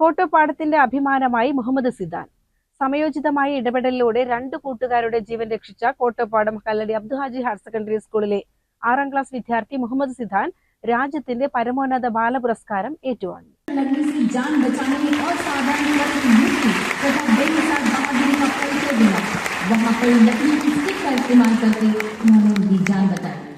കോട്ടോപ്പാടത്തിന്റെ അഭിമാനമായി മുഹമ്മദ് സിദാൻ സമയോചിതമായ ഇടപെടലിലൂടെ രണ്ട് കൂട്ടുകാരുടെ ജീവൻ രക്ഷിച്ച കോട്ടോപ്പാടം കല്ലടി അബ്ദുഹാജി ഹയർ സെക്കൻഡറി സ്കൂളിലെ ആറാം ക്ലാസ് വിദ്യാർത്ഥി മുഹമ്മദ് സിദാൻ രാജ്യത്തിന്റെ പരമോന്നത ബാലപുരസ്കാരം ഏറ്റുവാങ്ങി लगने से जान बचाने में असाधारण वर्ष की मुक्ति तथा बेमिसाल बहादुरी का परिचय दिया वहाँ पर लकड़ी की स्टिक का इस्तेमाल करके उन्होंने उनकी जान बचाई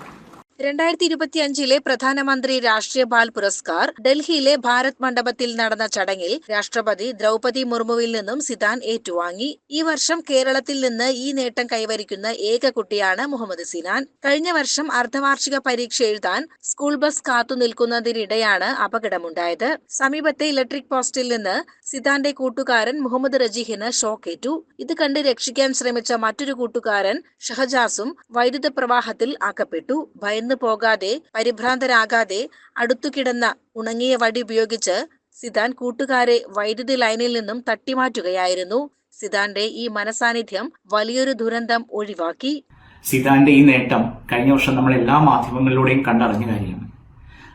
രണ്ടായിരത്തി ഇരുപത്തി അഞ്ചിലെ പ്രധാനമന്ത്രി രാഷ്ട്രീയ ബാൽ പുരസ്കാർ ഡൽഹിയിലെ ഭാരത് മണ്ഡപത്തിൽ നടന്ന ചടങ്ങിൽ രാഷ്ട്രപതി ദ്രൗപതി മുർമുവിൽ നിന്നും സിദാൻ ഏറ്റുവാങ്ങി. ഈ വർഷം കേരളത്തിൽ നിന്ന് ഈ നേട്ടം കൈവരിക്കുന്ന ഏക കുട്ടിയാണ് മുഹമ്മദ് സിനാൻ. കഴിഞ്ഞ വർഷം അർദ്ധവാർഷിക പരീക്ഷ എഴുതാൻ സ്കൂൾ ബസ് കാത്തു നിൽക്കുന്നതിനിടെയാണ് അപകടമുണ്ടായത്. സമീപത്തെ ഇലക്ട്രിക് പോസ്റ്റിൽ നിന്ന് സിദാന്റെ കൂട്ടുകാരൻ മുഹമ്മദ് റജീഹിന് ഷോക്കേറ്റു. ഇത് കണ്ട് രക്ഷിക്കാൻ ശ്രമിച്ച മറ്റൊരു കൂട്ടുകാരൻ ഷഹജാസും വൈദ്യുത പ്രവാഹത്തിൽ ആക്കപ്പെട്ടു. ഭയന്നു പോകാതെ പരിഭ്രാന്തരാകാതെ അടുത്തു കിടന്ന ഉണങ്ങിയ വടി ഉപയോഗിച്ച് സിദാൻ കൂട്ടുകാരെ വൈദ്യുതി ലൈനിൽ നിന്നും തട്ടിമാറ്റുകയായിരുന്നു. സിദാന്റെ ഈ മനസാന്നിധ്യം വലിയൊരു ദുരന്തം ഒഴിവാക്കി. സിദാന്റെ ഈ നേട്ടം കഴിഞ്ഞ വർഷം നമ്മൾ എല്ലാ മാധ്യമങ്ങളിലൂടെയും കണ്ടറിഞ്ഞ കാര്യമാണ്.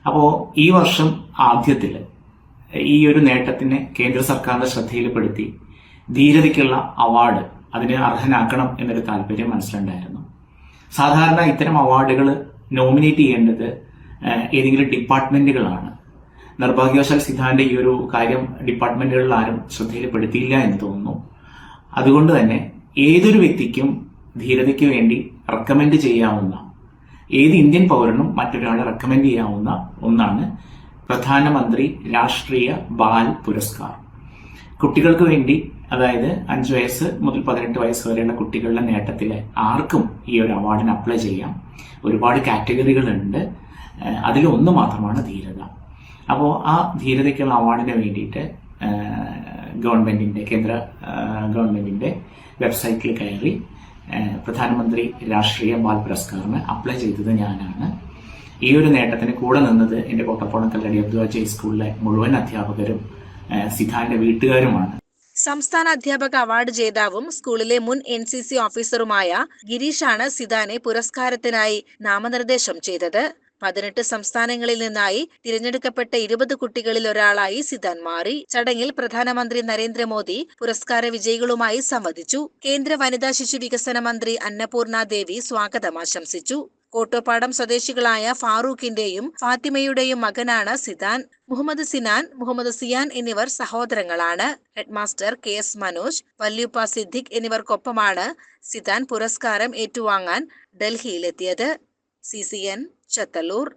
അപ്പോൾ ഈ വർഷം ആദ്യത്തിൽ ഈ ഒരു നേട്ടത്തിനെ കേന്ദ്ര സർക്കാരിന്റെ ശ്രദ്ധയിൽപ്പെടുത്തി ധീരതയ്ക്കുള്ള അവാർഡ് അതിന് അർഹനാക്കണം എന്നൊരു താല്പര്യം മനസ്സിലുണ്ടായിരുന്നു. സാധാരണ ഇത്തരം അവാർഡുകൾ നോമിനേറ്റ് ചെയ്യേണ്ടത് ഏതെങ്കിലും ഡിപ്പാർട്ട്മെന്റുകളാണ്. നിർഭാഗ്യവശാൽ സിദ്ധാന്റെ ഈ ഒരു കാര്യം ഡിപ്പാർട്ട്മെന്റുകളിൽ ആരും ശ്രദ്ധയിൽപ്പെടുത്തിയില്ല എന്ന് തോന്നുന്നു. അതുകൊണ്ട് തന്നെ ഏതൊരു വ്യക്തിക്കും ധീരതയ്ക്ക് വേണ്ടി റെക്കമെൻഡ് ചെയ്യാവുന്ന ഏത് ഇന്ത്യൻ പൗരനും മറ്റൊരാളെ റെക്കമെൻഡ് ചെയ്യാവുന്ന ഒന്നാണ് പ്രധാനമന്ത്രി രാഷ്ട്രീയ ബാൽ പുരസ്കാർ കുട്ടികൾക്ക് വേണ്ടി അതായത് അഞ്ച് വയസ്സ് മുതൽ പതിനെട്ട് വയസ്സ് വരെയുള്ള കുട്ടികളുടെ നേട്ടത്തിൽ ആർക്കും ഈ ഒരു അവാർഡിന് അപ്ലൈ ചെയ്യാം. ഒരുപാട് കാറ്റഗറികളുണ്ട് അതിൽ അതിലൊന്ന് മാത്രമാണ് ധീരത. അപ്പോൾ ആ ധീരതയ്ക്കുള്ള അവാർഡിന് വേണ്ടിയിട്ട് ഗവൺമെന്റിന്റെ കേന്ദ്ര ഗവൺമെന്റിന്റെ വെബ്സൈറ്റിൽ കയറി പ്രധാനമന്ത്രി രാഷ്ട്രീയ ബാൽ പുരസ്കാറിന് അപ്ലൈ ചെയ്തത് ഞാനാണ്. ഈ ഒരു നേട്ടത്തിന് കൂടെ നിന്നത് എന്റെ കോട്ടപ്പോണക്കല്ലടി കല്ലടി അബ്ദുവാജി സ്കൂളിലെ മുഴുവൻ അധ്യാപകരും സിദ്ധാന്റെ വീട്ടുകാരുമാണ്. സംസ്ഥാന അധ്യാപക അവാർഡ് ജേതാവും സ്കൂളിലെ മുൻ എൻ സി സി ഓഫീസറുമായ ഗിരീഷാണ് സിദാനെ പുരസ്കാരത്തിനായി നാമനിർദ്ദേശം ചെയ്തത്. പതിനെട്ട് സംസ്ഥാനങ്ങളിൽ നിന്നായി തിരഞ്ഞെടുക്കപ്പെട്ട ഇരുപത് കുട്ടികളിൽ ഒരാളായി സിദാൻ മാറി. ചടങ്ങിൽ പ്രധാനമന്ത്രി നരേന്ദ്രമോദി പുരസ്കാര വിജയികളുമായി സംവദിച്ചു. കേന്ദ്ര വനിതാ ശിശു വികസന മന്ത്രി അന്നപൂർണ ദേവി സ്വാഗതം ആശംസിച്ചു. കോട്ടോപ്പാടം സ്വദേശികളായ ഫാറൂഖിന്റെയും ഫാത്തിമയുടെയും മകനാണ് സിദാൻ. മുഹമ്മദ് സിനാൻ മുഹമ്മദ് സിയാൻ എന്നിവർ സഹോദരങ്ങളാണ്. ഹെഡ്മാസ്റ്റർ കെ എസ് മനോജ് വല്യുപ്പ സിദ്ദിഖ് എന്നിവർക്കൊപ്പമാണ് സിദാൻ പുരസ്കാരം ഏറ്റുവാങ്ങാൻ ഡൽഹിയിലെത്തിയത്. C C N Chathallur.